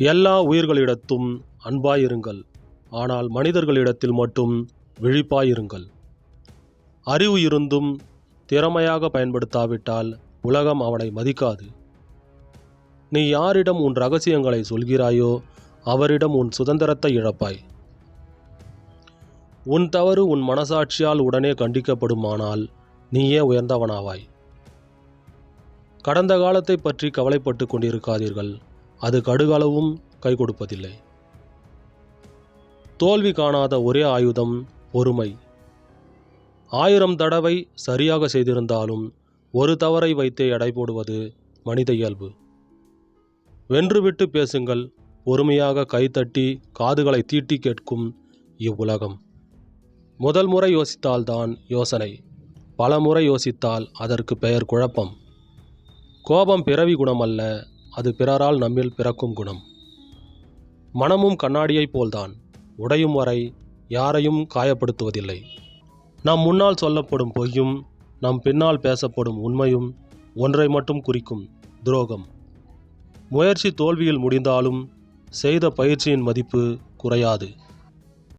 எல்லா உயிர்களிடத்தும் அன்பாயிருங்கள். ஆனால் மனிதர்களிடத்தில் மட்டும் விழிப்பாயிருங்கள். அறிவு இருந்தும் திறமையாக பயன்படுத்தாவிட்டால் உலகம் அவனை மதிக்காது. நீ யாரிடம் உன் ரகசியங்களை சொல்கிறாயோ அவரிடம் உன் சுதந்திரத்தை இழப்பாய். உன் தவறு உன் மனசாட்சியால் உடனே கண்டிக்கப்படுமானால் நீயே உயர்ந்தவனாவாய். கடந்த காலத்தை பற்றி கவலைப்பட்டு கொண்டிருக்காதீர்கள். அது கடுகளவும் கை கொடுப்பதில்லை. தோல்வி காணாத ஒரே ஆயுதம் பொறுமை. ஆயிரம் தடவை சரியாக செய்திருந்தாலும் ஒரு தவறை வைத்தே எடை போடுவது மனித இயல்பு. வென்றுவிட்டு பேசுங்கள் பொறுமையாக கைத்தட்டி காதுகளை தீட்டி கேட்கும் இவ்வுலகம். முதல் முறை யோசித்தால்தான் யோசனை பல முறை யோசித்தால் அதற்கு பெயர் குழப்பம். கோபம் பிறவி குணமல்ல அது பிறரால் நம்மில் பிறக்கும் குணம். மனமும் கண்ணாடியைப் போல்தான் உடையும் வரை யாரையும் காயப்படுத்துவதில்லை. நம் முன்னால் சொல்லப்படும் பொய்யும் நம் பின்னால் பேசப்படும் உண்மையும் ஒன்றை மட்டும் குறிக்கும் துரோகம். முயற்சி தோல்வியில் முடிந்தாலும் செய்த பயிற்சியின் மதிப்பு குறையாது.